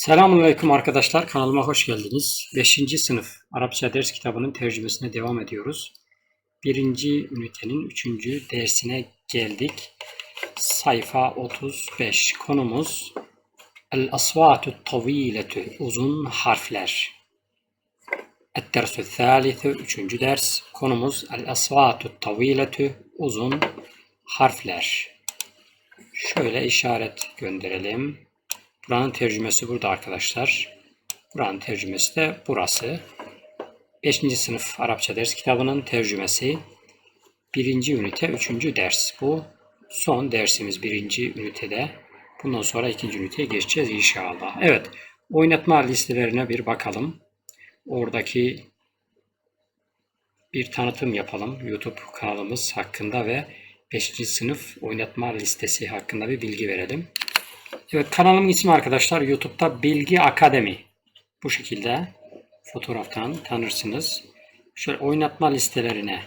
Selamünaleyküm arkadaşlar. Kanalıma hoş geldiniz. 5. sınıf Arapça ders kitabının tercümesine devam ediyoruz. Birinci ünitenin 3. dersine geldik. Sayfa 35. Konumuz El asvatu taviletü uzun harfler. El-dersü thalitü 3. ders. Konumuz El asvatu taviletü uzun harfler. Şöyle işaret gönderelim. Buranın tercümesi burada arkadaşlar. Buranın tercümesi de burası. 5. sınıf Arapça ders kitabının tercümesi. 1. ünite 3. ders. Bu son dersimiz 1. ünitede. Bundan sonra 2. üniteye geçeceğiz inşallah. Evet, oynatma listelerine bir bakalım. Oradaki bir tanıtım yapalım. YouTube kanalımız hakkında ve 5. sınıf oynatma listesi hakkında bir bilgi verelim. Evet kanalımın ismi arkadaşlar YouTube'da Bilgi Akademi. Bu şekilde fotoğraftan tanırsınız. Şöyle oynatma listelerine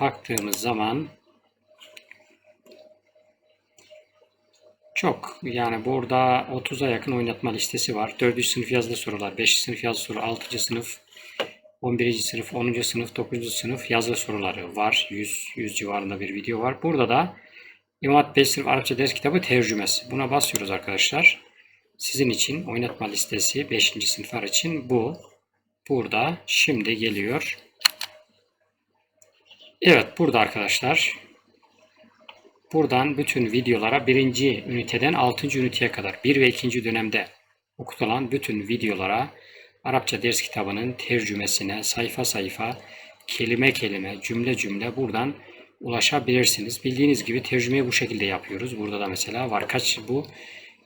baktığımız zaman çok yani burada 30'a yakın oynatma listesi var. 4. sınıf yazılı sorular, 5. sınıf yazılı soru, 6. sınıf, 11. sınıf, 10. sınıf, 9. sınıf yazılı soruları var. 100, 100 civarında bir video var. Burada da İmam Hatip 5 sınıf Arapça ders kitabı tercümesi. Buna basıyoruz arkadaşlar. Sizin için oynatma listesi 5. sınıflar için bu. Burada şimdi geliyor. Evet burada arkadaşlar. Buradan bütün videolara birinci üniteden 6. üniteye kadar 1 ve 2. dönemde okutulan bütün videolara Arapça ders kitabının tercümesine sayfa sayfa kelime kelime cümle cümle buradan ulaşabilirsiniz. Bildiğiniz gibi tercümeyi bu şekilde yapıyoruz. Burada da mesela var. Kaç bu?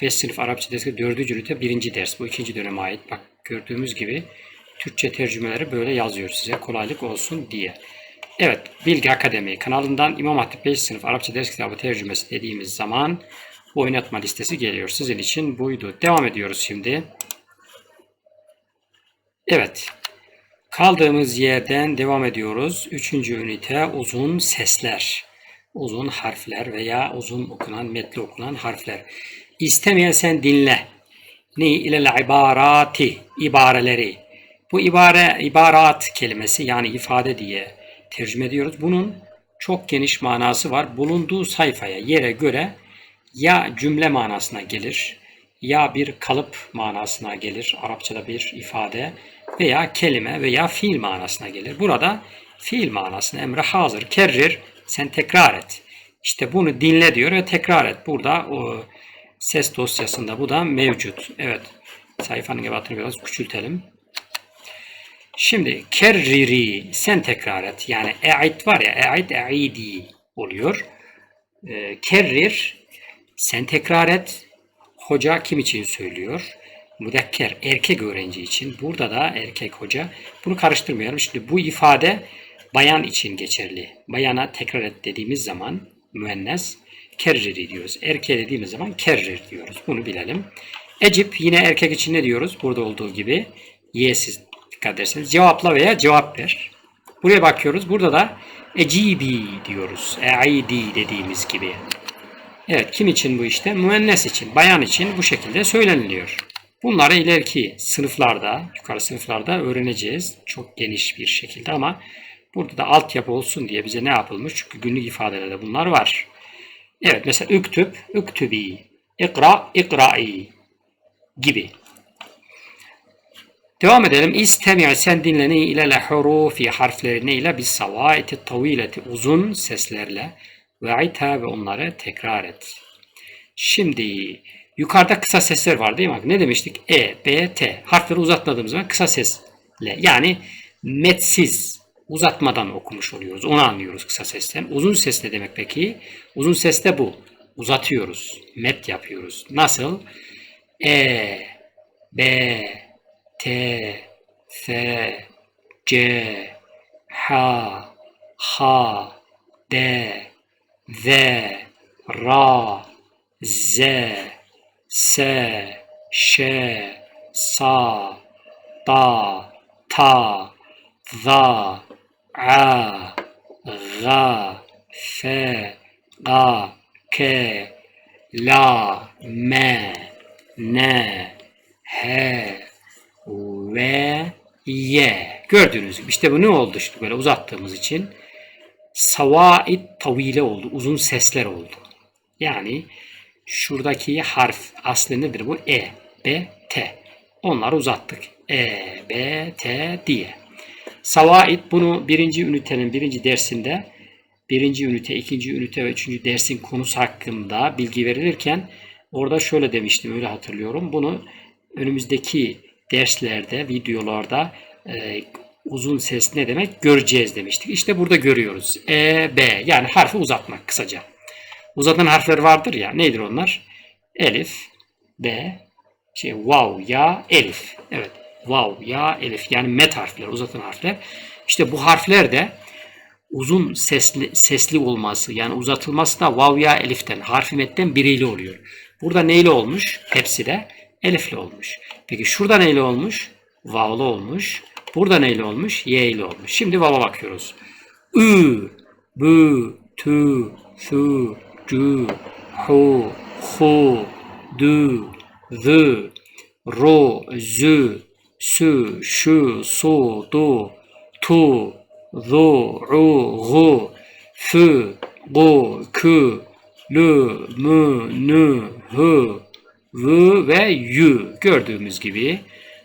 5 sınıf Arapça dersi 4. ünite 1. ders. Bu ikinci döneme ait. Bak gördüğümüz gibi Türkçe tercümeleri böyle yazıyor size kolaylık olsun diye. Evet, Bilgi Akademi kanalından İmam Hatip 5 sınıf Arapça ders kitabı tercümesi dediğimiz zaman bu oynatma listesi geliyor. Sizin için buydu. Devam ediyoruz şimdi. Evet. Kaldığımız yerden devam ediyoruz. Üçüncü ünite uzun sesler. Uzun harfler veya uzun okunan, metli okunan harfler. İstemeyen dinle. Ne ile ibarati, ibareleri. Bu ibare, ibarat kelimesi yani ifade diye tercüme ediyoruz. Bunun çok geniş manası var. Bulunduğu sayfaya, yere göre ya cümle manasına gelir, ya bir kalıp manasına gelir. Arapçada bir ifade veya kelime veya fiil manasına gelir. Burada fiil manasına emre hazır. Kerrir, sen tekrar et. İşte bunu dinle diyor ve tekrar et. Burada o ses dosyasında bu da mevcut. Evet. Sayfanın ebatını biraz küçültelim. Şimdi kerriri sen tekrar et. Yani e'id var ya e'id e'idi oluyor. E, kerrir sen tekrar et. Hoca kim için söylüyor? Müdekker erkek öğrenci için burada da erkek hoca bunu karıştırmayalım. Şimdi bu ifade bayan için geçerli. Bayana tekrar et dediğimiz zaman müennes kerriri diyoruz. Erkeğe dediğimiz zaman kerrir diyoruz. Bunu bilelim. Ecip yine erkek için ne diyoruz? Burada olduğu gibi y'siz dikkat ederseniz cevapla veya cevap ver. Buraya bakıyoruz. Burada da ecibi diyoruz. E'idi dediğimiz gibi. Evet kim için bu işte? Müennes için, bayan için bu şekilde söyleniliyor. Bunları ileriki sınıflarda, yukarı sınıflarda öğreneceğiz. Çok geniş bir şekilde ama burada da altyapı olsun diye bize ne yapılmış? Çünkü günlük ifadelerde bunlar var. Evet mesela üktüb, üktübi, ikra, ikra'i gibi. Devam edelim. İstemi' sen dinleni ile le hurufi harflerine ile bis savaiti tavileti uzun seslerle ve ita ve onları tekrar et. Şimdi Yukarıda kısa sesler var değil mi? Ne demiştik? E, B, T. Harfleri uzatmadığımız zaman kısa sesle. Yani metsiz, uzatmadan okumuş oluyoruz. Onu anlıyoruz kısa sesten. Uzun ses ne demek peki? Uzun ses de bu. Uzatıyoruz. Met yapıyoruz. Nasıl? E, B, T, F, C, H, H, D, Z, Ra, Z, se, şe, sa, da, ta, za, a, ga, fe, ga, ke, la, me, ne, H, ve ye. Gördüğünüz gibi işte bu ne oldu işte böyle uzattığımız için savaid tavile oldu. Uzun sesler oldu. Yani şuradaki harf aslı nedir bu? E, B, T. Onları uzattık. E, B, T diye. Savaid bunu birinci ünitenin birinci dersinde birinci ünite, ikinci ünite ve üçüncü dersin konusu hakkında bilgi verilirken orada şöyle demiştim öyle hatırlıyorum. Bunu önümüzdeki derslerde, videolarda e, uzun ses ne demek göreceğiz demiştik. İşte burada görüyoruz. E, B yani harfi uzatmak kısaca. Uzatan harfler vardır ya. Nedir onlar? Elif, B, şey, vav, ya, elif. Evet. Vav, ya, elif. Yani met harfler, uzatan harfler. İşte bu harfler de uzun sesli, sesli olması yani uzatılması da vav, ya, eliften, harfi metten biriyle oluyor. Burada neyle olmuş? Hepsi elifle olmuş. Peki şurada neyle olmuş? Vav'lı olmuş. Burada neyle olmuş? Y ile olmuş. Şimdi vav'a bakıyoruz. Ü, bü, tü, sü, cü, hu, hu, dü, zü, ro, zü, sü, şu, su, du, tu, zu, u, gu, fü, gu, kü, lü, mü, nü, hü, v ve y gördüğümüz gibi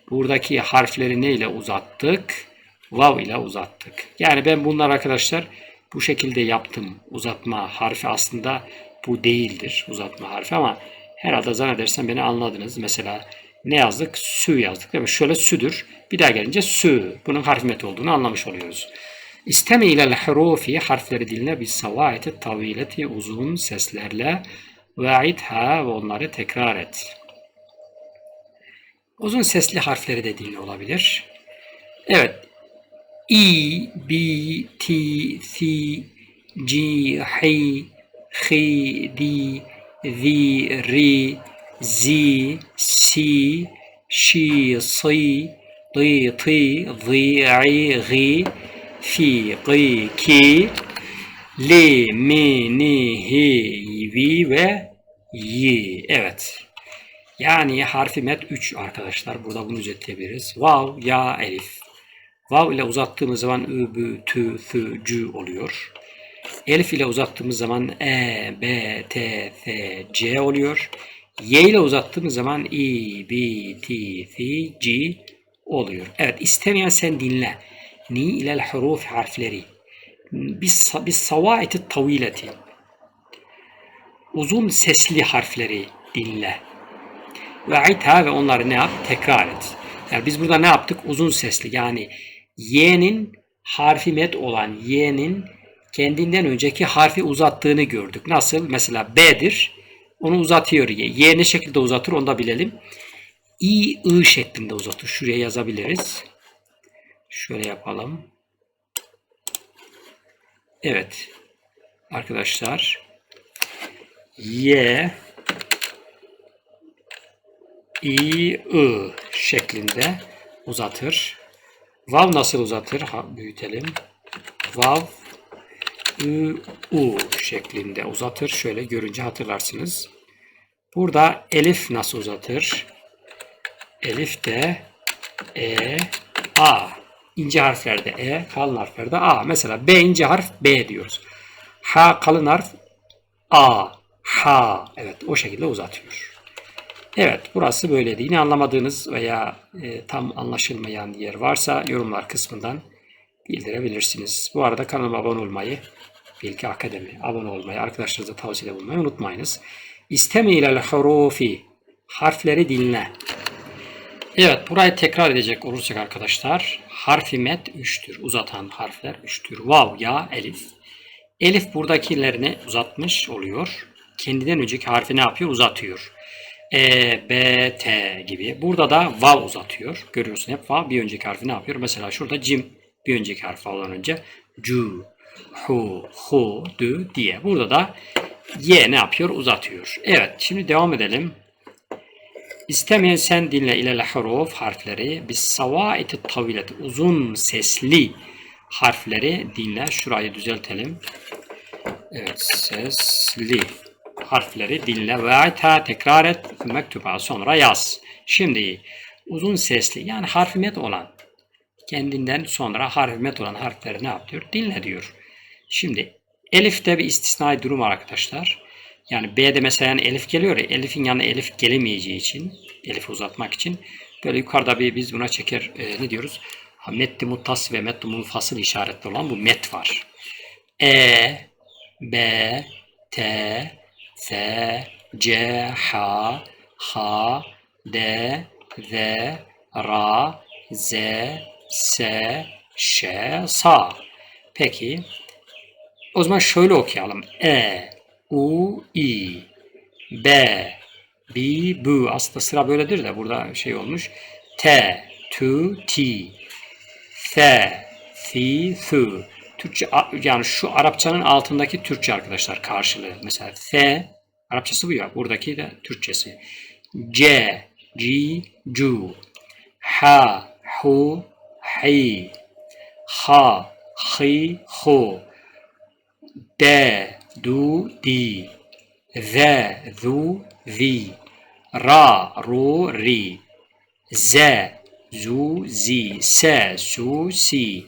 buradaki harfleri neyle uzattık? Vav ile uzattık. Yani ben bunlar arkadaşlar bu şekilde yaptım. Uzatma harfi aslında bu değildir. Uzatma harfi ama herhalde zannedersem beni anladınız. Mesela ne yazdık? Sü yazdık değil mi? Şöyle südür. Bir daha gelince sü. Bunun harf met olduğunu anlamış oluyoruz. İsteme ile hurufi harfleri diline bir savayeti tavileti uzun seslerle Ve'idha ve onları tekrar et. Uzun sesli harfleri de dinle olabilir. Evet. İ, B, T, C, G, H, H, D, V, R, Z, C, Ş, S, D, T, Z, I, G, F, G, K, L, M, N, H, V ve Y. Evet. Yani harfi met 3 arkadaşlar. Burada bunu özetleyebiliriz. Vav, ya, elif. Vav ile uzattığımız zaman ü, bü, tü, thü, cü oluyor. Elif ile uzattığımız zaman e, b, t, f, c oluyor. Y ile uzattığımız zaman i, b, t, f, c oluyor. Evet istemeyen sen dinle. Ni ile huruf harfleri. Bis, bis savaiti tavileti uzun sesli harfleri dinle. Ve itha ve onları ne yap? Tekrar et. Yani biz burada ne yaptık? Uzun sesli yani y'nin harfi met olan y'nin kendinden önceki harfi uzattığını gördük. Nasıl? Mesela B'dir. Onu uzatıyor y. Y ne şekilde uzatır onu da bilelim. İ, I şeklinde uzatır. Şuraya yazabiliriz. Şöyle yapalım. Evet. Arkadaşlar Y I I şeklinde uzatır. Vav nasıl uzatır? Ha, büyütelim. Vav Ü U şeklinde uzatır. Şöyle görünce hatırlarsınız. Burada elif nasıl uzatır? Elif de E A. İnce harflerde E, kalın harflerde A. Mesela B ince harf B diyoruz. H kalın harf A ha. Evet o şekilde uzatıyor. Evet burası böyleydi. Yine anlamadığınız veya e, tam anlaşılmayan yer varsa yorumlar kısmından bildirebilirsiniz. Bu arada kanalıma abone olmayı, Bilgi Akademi abone olmayı, arkadaşlarınıza tavsiye bulmayı unutmayınız. İstemi ilel hurufi harfleri dinle. Evet burayı tekrar edecek olursak arkadaşlar harfi met 3'tür. Uzatan harfler 3'tür. Vav, ya, elif. Elif buradakilerini uzatmış oluyor kendinden önceki harfi ne yapıyor? Uzatıyor. E, B, T gibi. Burada da vav uzatıyor. Görüyorsun hep vav bir önceki harfi ne yapıyor? Mesela şurada cim bir önceki harfi olan önce cu, hu, hu, dü diye. Burada da y ne yapıyor? Uzatıyor. Evet şimdi devam edelim. İstemeyen sen dinle ile huruf harfleri bis savaiti tavilet uzun sesli harfleri dinle. Şurayı düzeltelim. Evet sesli harfleri dinle ve ta tekrar et mektuba sonra yaz. Şimdi uzun sesli yani harfi met olan kendinden sonra harfi met olan harfleri ne yapıyor? Dinle diyor. Şimdi elifte bir istisnai durum var arkadaşlar. Yani B'de mesela yani elif geliyor ya elifin yanına elif gelemeyeceği için elifi uzatmak için böyle yukarıda bir biz buna çeker e, ne diyoruz? Metti muttas ve metti munfasıl işaretli olan bu met var. E, B, T, F, C, H, H, D, Z, Ra, Z, S, Ş, Sa. Peki. O zaman şöyle okuyalım. E, U, I, B, B, Bu. Aslında sıra böyledir de burada şey olmuş. T, Tu, Ti, F, Fi, Thu. Türkçe yani şu Arapçanın altındaki Türkçe arkadaşlar karşılığı. Mesela F Arapçası bu ya. Buradaki de Türkçesi. C, G, Cu. H, Hu, Hi. H, Hi, Hu. D, Du, Di. Z, Zu, Zi. Ra, Ru, Ri. Z, Zu, Zi. S, Su, Si.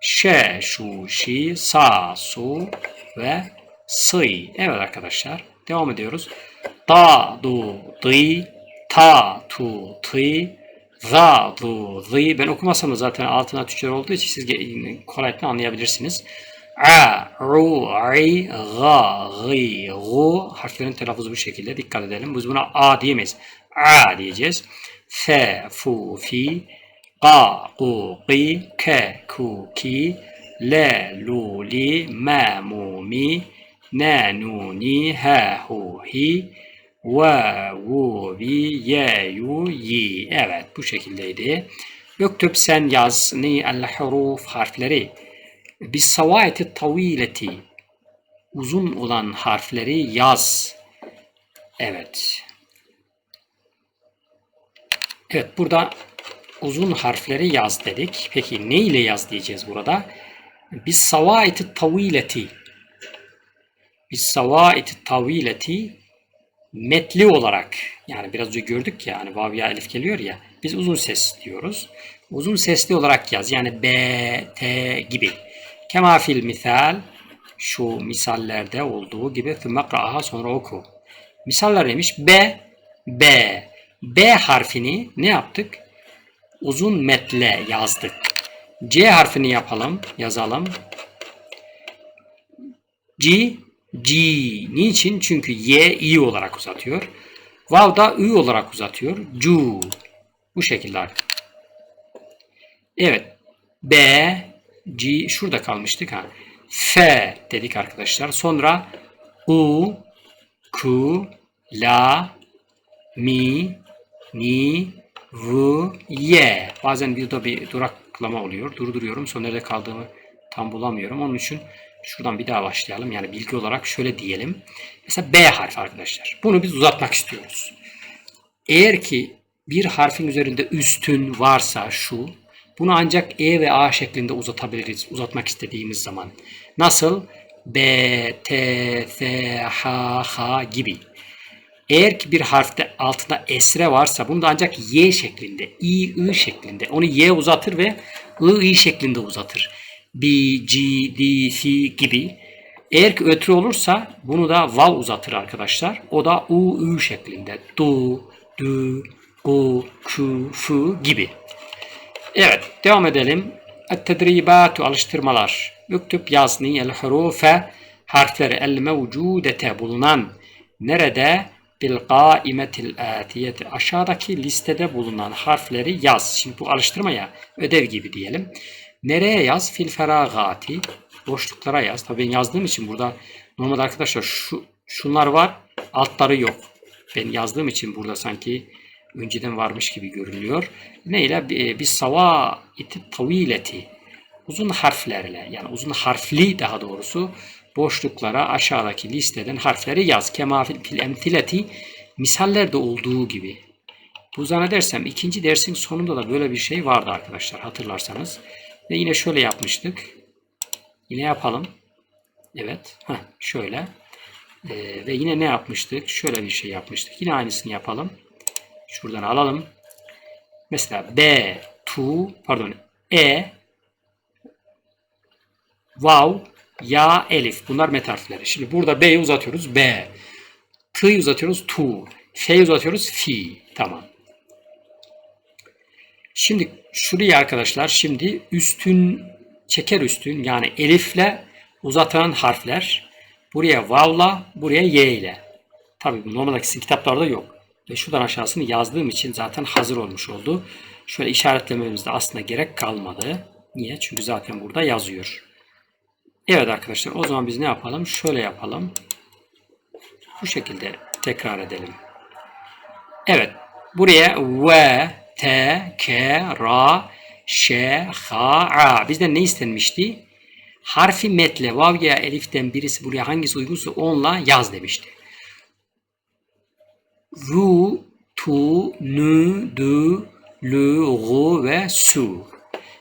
Ş, Şu, Şi, Sa, Su ve Sı. Evet arkadaşlar. Devam ediyoruz. Da, Du, Di, Ta, Tu, Ti, Za, Du, Zi. Ben okumasam da zaten altına Türkçe olduğu için siz kolaylıkla anlayabilirsiniz. A, Ru, I, Ga, Gi, Gu. Harflerin telaffuzu bu şekilde. Dikkat edelim. Biz buna A diyemeyiz. A diyeceğiz. F, Fu, Fi, Ga, Gu, Gi, Ke, Ku, Ki, Le, Lu, Li, Ma, Mu, Mi, Ne, Nu, Ni, Ha, Hu, Hi, Ve, Vu, Vi, Ye, Yu, Yi. Evet bu şekildeydi. Göktüp sen yaz ni el huruf harfleri. Bis savayeti tavileti. Uzun olan harfleri yaz. Evet. Evet burada uzun harfleri yaz dedik. Peki ne ile yaz diyeceğiz burada? Bis savayeti tavileti. Bis savayeti tavileti metli olarak yani biraz önce gördük ya hani vav ya elif geliyor ya biz uzun ses diyoruz. Uzun sesli olarak yaz yani B, T gibi. Kemafil misal şu misallerde olduğu gibi thümme sonra oku. Misaller neymiş? B, B. B harfini ne yaptık? Uzun metle yazdık. C harfini yapalım, yazalım. G, G. Niçin? Çünkü Y i olarak uzatıyor. Vav da ü olarak uzatıyor. Cu. Bu şekilde. Evet. B, G şurada kalmıştık ha. F dedik arkadaşlar. Sonra U, Q, La, Mi, Ni, V, Y. Bazen videoda bir duraklama oluyor. Durduruyorum. Sonra nerede kaldığımı tam bulamıyorum. Onun için şuradan bir daha başlayalım. Yani bilgi olarak şöyle diyelim. Mesela B harfi arkadaşlar. Bunu biz uzatmak istiyoruz. Eğer ki bir harfin üzerinde üstün varsa şu bunu ancak E ve A şeklinde uzatabiliriz. Uzatmak istediğimiz zaman. Nasıl? B, T, F, H, H gibi. Eğer ki bir harfte altında esre varsa bunu da ancak Y şeklinde, I, I şeklinde. Onu Y uzatır ve I, I şeklinde uzatır. B, G, D, F gibi. Eğer ki ötürü olursa bunu da vav uzatır arkadaşlar. O da U, Ü şeklinde. Du, du, u, ku, fu gibi. Evet devam edelim. Et-tedribatu alıştırmalar. Üktüb yazni el hurufe harfleri el mevcudete bulunan nerede bil qaimetil atiyeti aşağıdaki listede bulunan harfleri yaz. Şimdi bu alıştırmaya ödev gibi diyelim. Nereye yaz? Fil feragati. Boşluklara yaz. Tabii ben yazdığım için burada normalde arkadaşlar şu şunlar var. Altları yok. Ben yazdığım için burada sanki önceden varmış gibi görünüyor. Neyle? Bir sava iti tavileti. Uzun harflerle yani uzun harfli daha doğrusu boşluklara aşağıdaki listeden harfleri yaz. Kema fil emtileti misallerde olduğu gibi. Bu zannedersem ikinci dersin sonunda da böyle bir şey vardı arkadaşlar hatırlarsanız. Ve yine şöyle yapmıştık. Yine yapalım. Evet. Heh, şöyle. Ee, ve yine ne yapmıştık? Şöyle bir şey yapmıştık. Yine aynısını yapalım. Şuradan alalım. Mesela B, tu, pardon, E, vav, ya, elif. Bunlar met harfleri. Şimdi burada B'yi uzatıyoruz. B. T'yi uzatıyoruz. Tu. F'yi uzatıyoruz. Fi. Tamam. Şimdi şuraya arkadaşlar şimdi üstün çeker üstün yani elifle uzatılan harfler buraya vavla buraya y ile. Tabii bu normaldeki sizin kitaplarda yok. Ve şuradan aşağısını yazdığım için zaten hazır olmuş oldu. Şöyle işaretlememizde aslında gerek kalmadı. Niye? Çünkü zaten burada yazıyor. Evet arkadaşlar o zaman biz ne yapalım? Şöyle yapalım. Bu şekilde tekrar edelim. Evet. Buraya ve, te, ke, ra, şe, ha, a. Bizden ne istenmişti? Harfi metle, vav ya eliften birisi buraya hangisi uygunsa onunla yaz demişti. Ru, tu, nü, dü, lü, gu ve su.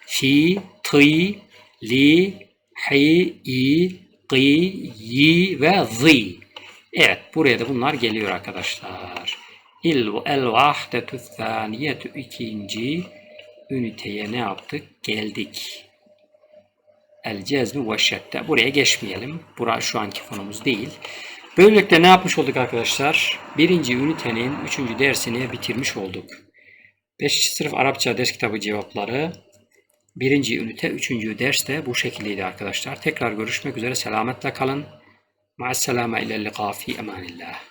Fi, ti, li, hi, i, qi, yi ve zi. Evet buraya da bunlar geliyor arkadaşlar. İl el vahdetü thaniyetü ikinci üniteye ne yaptık? Geldik. El cezmi ve. Buraya geçmeyelim. Bura şu anki konumuz değil. Böylelikle ne yapmış olduk arkadaşlar? Birinci ünitenin üçüncü dersini bitirmiş olduk. Beşinci sınıf Arapça ders kitabı cevapları. Birinci ünite, üçüncü ders de bu şekildeydi arkadaşlar. Tekrar görüşmek üzere. Selametle kalın. Ma'as selame ile liqa fi emanillah.